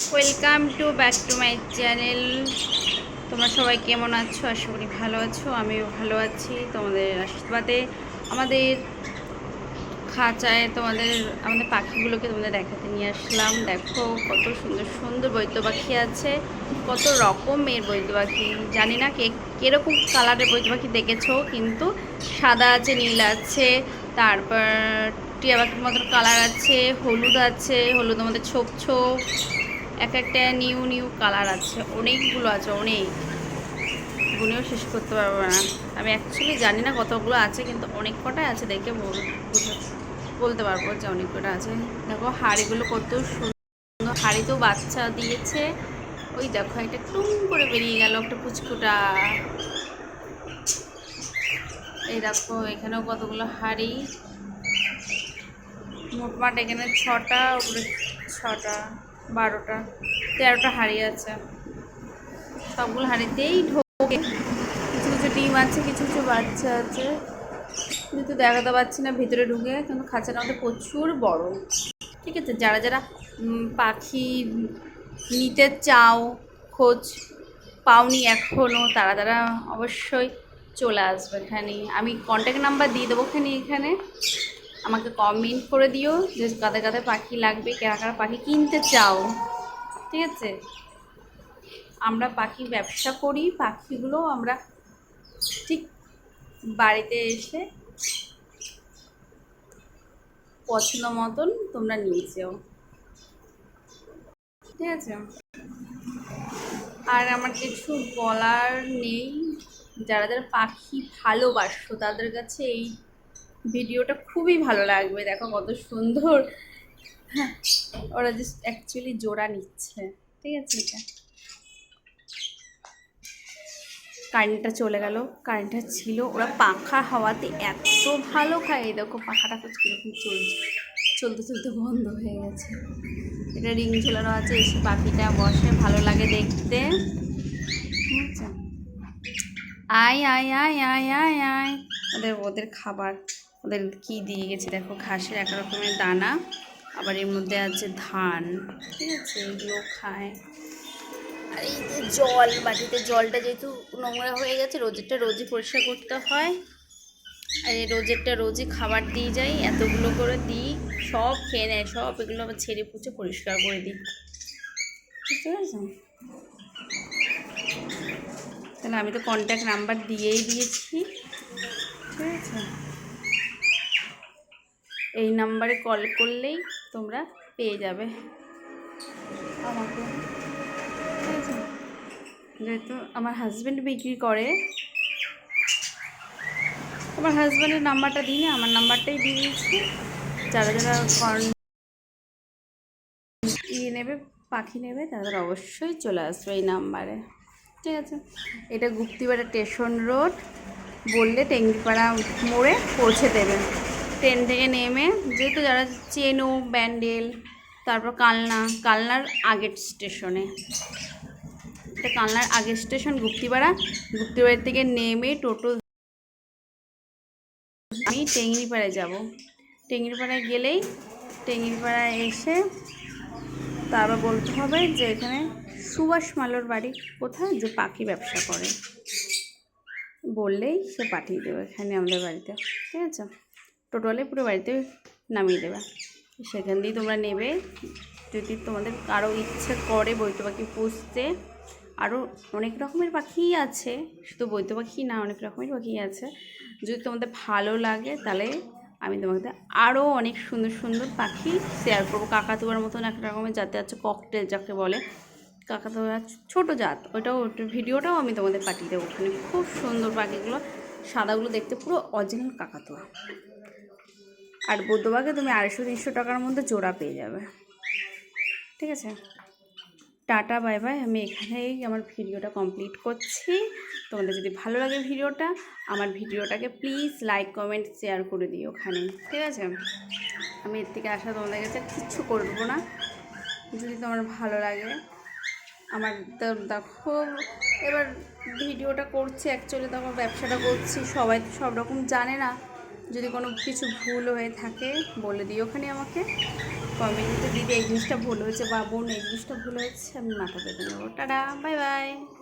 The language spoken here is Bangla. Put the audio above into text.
Welcome to back to my channel তোমরা সবাই কেমন আছো? আশা করি ভালো আছো। আমিও ভালো আছি তোমাদের আশীর্বাদে। আমাদের খাঁচায় তোমাদের, আমাদের পাখিগুলোকে তোমাদের দেখাতে নিয়ে আসলাম। দেখো কত সুন্দর সুন্দর বৈদ্য পাখি আছে। কত রকমের বৈদ্য পাখি জানি না কে কীরকম কালারের বৈদ্য পাখি দেখেছ, কিন্তু সাদা আছে, নীল আছে। তারপর টিয়া পাখির মতন কালার আছে, হলুদ আছে হলুদ আমাদের ছোপ ছোপ। এক একটা নিউ নিউ কালার আছে, অনেকগুলো আছে, অনেক। গুনেও শেষ করতে পারব না। আমি অ্যাকচুয়ালি জানি না কতগুলো আছে, কিন্তু অনেক কটাই আছে দেখে বলতে পারব যে অনেক কটা আছে। দেখো, হাড়িগুলো কত সুন্দর। হাড়িতেও বাচ্চা দিয়েছে। ওই দেখো, একটা টুম করে বেরিয়ে গেল একটা পুচকুটা। এই দেখো, এখানেও কতগুলো হাড়ি। মোটমাট এখানে ছটা, উপরে ছটা। বারোটা, তেরোটা হাঁড়ি আছে। সবগুলো হাঁড়িতেই ঢোকে। কিছু কিছু ডিম আছে, কিছু কিছু বাচ্চা আছে। কিন্তু দেখাতে পাচ্ছি না, ভিতরে ঢুকে, কিন্তু খাঁচার মধ্যে প্রচুর বড়। ঠিক আছে, যারা যারা পাখি নিতে চাও, খোঁজ পাওনি এখনও তারা তারা অবশ্যই চলে আসবে এখানে। আমি কন্ট্যাক্ট নাম্বার দিয়ে দেবো এখানে এখানে। আমাকে কমেন্ট করে দিও যে কাদের কাদের পাখি লাগবে, কারা কারা পাখি কিনতে চাও। ঠিক আছে? আমরা পাখি ব্যবসা করি, পাখিগুলো আমরা ঠিক বাড়িতে এসে পছন্দ মতন তোমরা নিয়ে যেও। ঠিক আছে? আর আমার কিছু বলার নেই। যারা যারা পাখি ভালোবাসো, তাদের কাছে এই ভিডিওটা খুবই ভালো লাগবে। দেখো কত সুন্দর। হ্যাঁ, ওরা জাস্ট অ্যাকচুয়ালি জোড়া নিচ্ছে। ঠিক আছে? এটা। কারেন্টটা চলে গেল। কারেন্টটা ছিল। ওরা পাখা হাওয়াতে এত ভালো খায়। দেখো পাখাটা তো কীরকম চলছে। চলতে চলতে বন্ধ হয়ে গেছে। এটা রিং ঝোলানো আছে। এসে পাখিটা বসে। ভালো লাগে দেখতে। আয় আয় আয় আয় আয় আয়। ওদের ওদের খাবার। ওদের কি দিয়ে গেছে? দেখো, ঘাসের এক রকমের দানা, আবার এর মধ্যে আছে ধান। ঠিক আছে এগুলো খায়। আর এই যে জল বাটিতে জলটা যেহেতু নোংরা হয়ে গেছে, রোজেরটা রোজই পরিষ্কার করতে হয়। আর এই রোজেরটা রোজই খাবার দিয়ে যাই, এতগুলো করে দিই, সব খেয়ে নেয়, সব এগুলো আবার ছেড়ে পুচে পরিষ্কার করে দিই। বুঝতে পেরেছ? তাহলে আমি তো কন্ট্যাক্ট নাম্বার দিয়েই দিয়েছি। ঠিক আছে? এই নাম্বারে কল করলেই তোমরা পেয়ে যাবে। আমাকে যেহেতু আমার হাজব্যান্ড বিক্রি করে, আমার হাজব্যান্ডের নাম্বারটা দিই আমার নাম্বারটাই দিয়ে দিয়েছি যারা যারা ইয়ে নেবে, পাখি নেবে তাদের অবশ্যই চলে আসবে এই নাম্বারে। ঠিক আছে? এটা গুপ্তিপাড়া স্টেশন রোড বললে টেঙ্গিপাড়া মোড়ে পৌঁছে দেবে। ট্রেন থেকে নেমে, যেহেতু যারা চেনো, ব্যান্ডেল, তারপর কালনা, কালনার আগের স্টেশনে। এটা কালনার আগের স্টেশন, গুপ্তিপাড়া। গুপ্তিপাড়া থেকে নেমে টোটো আমি টেঙ্গিপাড়ায় যাব। টেঙ্গিপাড়ায় গেলেই টেঙ্গিপাড়ায় এসে তারপর বলতে হবে যে এখানে সুভাষ মালোর বাড়ি কোথায়? যে পাখি ব্যবসা করে। বললেই সে পাঠিয়ে দেবে এখানে আমাদের বাড়িতে। ঠিক আছে? টোটালে পুরো বাড়িতে নামিয়ে দেবে। সেখান দিয়েই তোমরা নেবে। যদি তোমাদের কারও ইচ্ছে করে বৈত পাখি পুষতে আরও অনেক রকমের পাখিই আছে। শুধু বৈত পাখি না, অনেক রকমের পাখি আছে। যদি তোমাদের ভালো লাগে, তাহলে আমি তোমাদের আরও অনেক সুন্দর সুন্দর পাখি শেয়ার করব। কাকাতুয়ার মতন এক রকমের জাতে আছে ককটেল যাকে বলে। কাকাতুয়া ছোটো জাত, ওটাও ভিডিওটাও আমি তোমাদের পাঠিয়ে দেবো। ওখানে খুব সুন্দর পাখিগুলো, সাদাগুলো দেখতে পুরো অরিজিনাল কাকাতুয়া। আর বৌদ্ধবাগে তুমি আড়াইশো, তিনশো টাকার মধ্যে জোড়া পেয়ে যাবে। ঠিক আছে? Tata, bye bye. আমি এখানেই আমার ভিডিওটা কমপ্লিট করছি। তোমাদের যদি ভালো লাগে ভিডিওটা, আমার ভিডিওটাকে প্লিজ লাইক কমেন্ট শেয়ার করে দিও ওখানে। ঠিক আছে? আমি এর থেকে আসা তোমাদের কাছে কিচ্ছু করব না। যদি তোমার ভালো লাগে, আমার দেখো, এবার ভিডিওটা করছি অ্যাকচুয়ালি তখন ব্যবসাটা করছি, সবাই সব রকম জানে না। যদি কোনো কিছু ভুল হয়ে থাকে, বলে দিই ওখানে আমাকে। কমেন্টে দিদি এই জিনিসটা ভুল হয়েছে বা বোন, এই জিনিসটা ভুল হয়েছে, আমি মাথা পেতে নেব। Tata, bye bye.